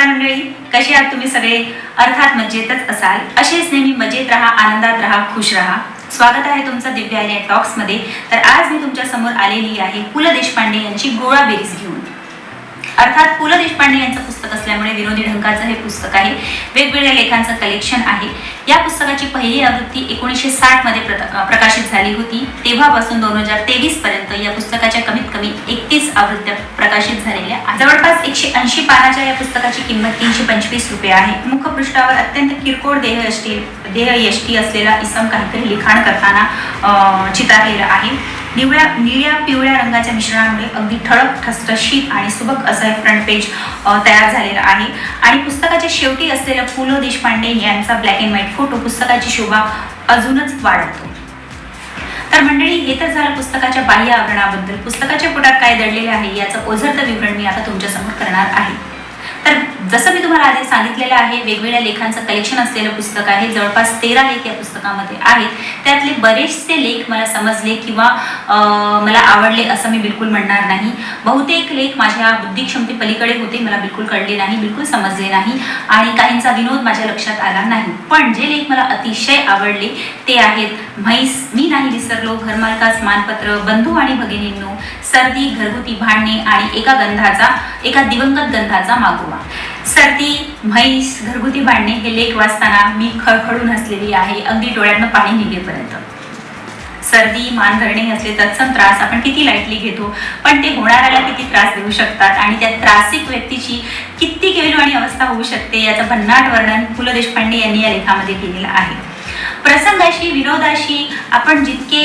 नमस्कार मंडळी कसे आहात तुम्ही सगळे? अर्थात मजेतच असाल. असेच नेहमी मजेत राहा आनंदात राहा खुश राहा. स्वागत आहे तुमचं दिव्या आर्या टॉक्समध्ये. तर आज मी तुमच्यासमोर आलेली आहे पु ल देशपांडे यांची गोळा बेरीज घेऊन. अर्थात पु ल देशपांडे यांचं पुस्तक असल्यामुळे विनोदी ढंकाचं हे पुस्तक आहे. वेगवेगळ्या लेखांचं कलेक्शन आहे. या पुस्तकाची पहिली आवृत्ती एकोणीसशे साठमध्ये प्रकाशित झाली होती. तेव्हापासून दोन हजार तेवीस पर्यंत या पुस्तकाच्या कमीत कमी एकतीस आवृत्त्या प्रकाशित झालेल्या जवळपास एकशे ऐंशी पानाच्या या पुस्तकाची किंमत तीनशे पंचवीस रुपये आहे. मुखपृष्ठावर अत्यंत किरकोळ देहयष्टी देहयष्टी असलेला इसम काहीतरी लिखाण करताना चितारलेला आहे. निवळ्या निळ्या पिवळ्या रंगाच्या मिश्रणामुळे अगदी ठळक ठसठशीत आणि सुबक असं हे फ्रंट पेज तयार झालेलं आहे. आणि पुस्तकाच्या शेवटी असलेला पु ल देशपांडे यांचा ब्लॅक अँड व्हाईट फोटो पुस्तकाची शोभा अजूनच वाढवतो तर मंडळी हे तर झालं पुस्तकाच्या बाह्य आवरणाबद्दल. पुस्तकाच्या पोटात काय दडलेले आहे याचं ओझरतं विवरण मी आता तुमच्यासमोर करणार आहे. तर जसं मी तुम्हाला आधी सांगितलेलं आहे वेगवेगळ्या लेखांचं कलेक्शन असलेलं पुस्तक आहे जवळपास तेरा लेख या पुस्तकामध्ये आहेत. त्यातले बरेचसे लेख मला समजले किंवा मला आवडले असं मी बिलकुल म्हणणार नाही. बहुतेक लेख माझ्या बुद्धिक्षमते पलीकडे होते मला बिलकुल कळले नाही बिलकुल समजले नाही आणि काहींचा विनोद माझ्या लक्षात आला नाही. पण जे लेख मला अतिशय आवडले ते आहेत म्हैस मी नाही विसरलो घरमालकास मानपत्र बंधू आणि भगिनींनो सर्दी घरगुती भांडणे आणि एका गंधाचा एका दिवंगत गंधाचा मागोवा सर्दी म्हैस घरगुती भांडणे हे लेख वाचताना मी खळखळून हसलेली आहे. अगदी डोळ्यांना पाणी निघेपर्यंत. सर्दी मान धरणे असले तत्सम त्रास आपण किती लाईटली घेतो पण ते होणाऱ्याला किती त्रास देऊ शकतात आणि त्या त्रासिक व्यक्तीची किती केवलू आणि अवस्था होऊ शकते याचं भन्नाट वर्णन पु ल देशपांडे यांनी या लेखामध्ये केलेलं आहे. प्रसंगाशी विनोदाशी आपण जितके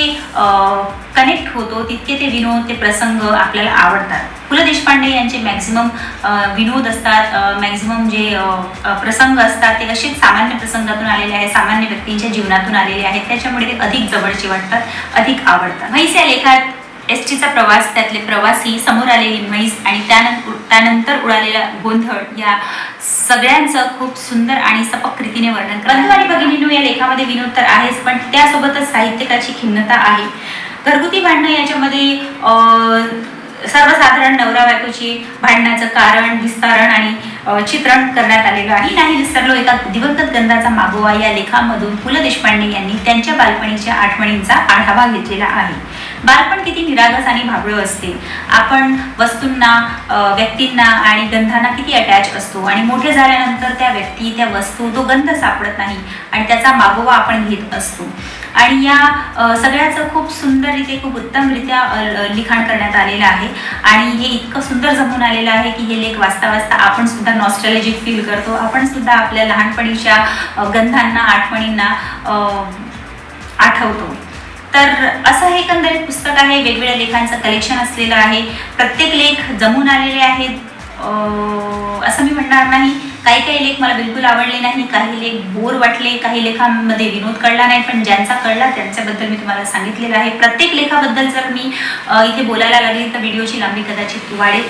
कनेक्ट होतो तितके ते विनोद ते प्रसंग आपल्याला आवडतात. पु ल देशपांडे यांचे मॅक्झिमम विनोद असतात. मॅक्झिमम जे प्रसंग असतात ते असेच सामान्य प्रसंगातून आलेले आहेत सामान्य व्यक्तींच्या जीवनातून आलेले आहेत. त्याच्यामुळे ते अधिक जवळचे वाटतात अधिक आवडतात. म्हैस या लेखात एस टीचा प्रवास त्यातले प्रवासी समोर आलेली म्हैस आणि त्यानंतर त्यानंतर उडालेला गोंधळ या सगळ्यांचं खूप सुंदर आणि सपक रीतीने वर्णन बंधू आणि भगिनींनो या लेखामध्ये विनोद तर आहेच पण त्यासोबतच साहित्यकाची खिन्नता आहे. घरगुती भांडणं याच्यामध्ये सर्वसाधारण नवरा बायकोची भांडण्याचं कारण विस्तारण आणि चित्रण करण्यात आलेलं आहे. नाही विसरलो एका दिवंगत गंधाचा मागोवा या लेखामधून पु ल देशपांडे यांनी त्यांच्या बालपणीच्या आठवणींचा आढावा घेतलेला आहे. बालपण किती निरागस आणि भाबळं असते. आपण वस्तूंना व्यक्तींना आणि गंधांना किती अटॅच असतो आणि मोठे झाल्यानंतर त्या व्यक्ती त्या वस्तू तो गंध सापडत नाही आणि त्याचा मागोवा आपण घेत असतो. आणि या सगळ्याचं खूप सुंदररीत्या खूप उत्तमरित्या लिखाण करण्यात आलेलं आहे. आणि हे इतकं सुंदर जमून आलेलं आहे की हे लेख वाचता वाचता आपण सुद्धा नॉस्ट्रॉलॉजिक फील करतो. आपण सुद्धा आपल्या लहानपणीच्या गंधांना आठवणींना आठवतो. तर असं हे एकंदरीत पुस्तक आहे. वेगवेगळ्या लेखांचं कलेक्शन असलेलं आहे. प्रत्येक लेख जमून आलेले आहेत. असं मी म्हणणार नाही. काही काही लेख मला बिलकुल आवडले नाही. काही लेख बोर वाटले. काही लेखांमध्ये विनोद कळला नाही. पण ज्यांचा कळला त्यांच्याबद्दल मी तुम्हाला सांगितलेलं आहे. प्रत्येक लेखाबद्दल जर मी इथे बोलायला लागली तर व्हिडिओची लांबी कदाचित वाढेल.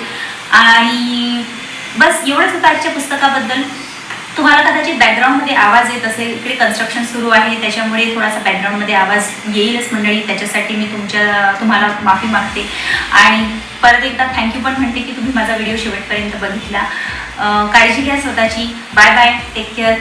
आणि बस एवढंच होतं आजच्या पुस्तकाबद्दल. तुम्हाला कदाचित बॅकग्राऊंडमध्ये आवाज येत असेल इकडे कन्स्ट्रक्शन सुरू आहे त्याच्यामुळे थोडासा बॅकग्राऊंडमध्ये आवाज येईलच मंडळी. त्याच्यासाठी मी तुमच्या तुम्हाला माफी मागते. आणि परत एकदा थँक्यू पण म्हणते की तुम्ही माझा व्हिडिओ शेवटपर्यंत बघितला. काळजी घ्या स्वतःची. Bye bye take care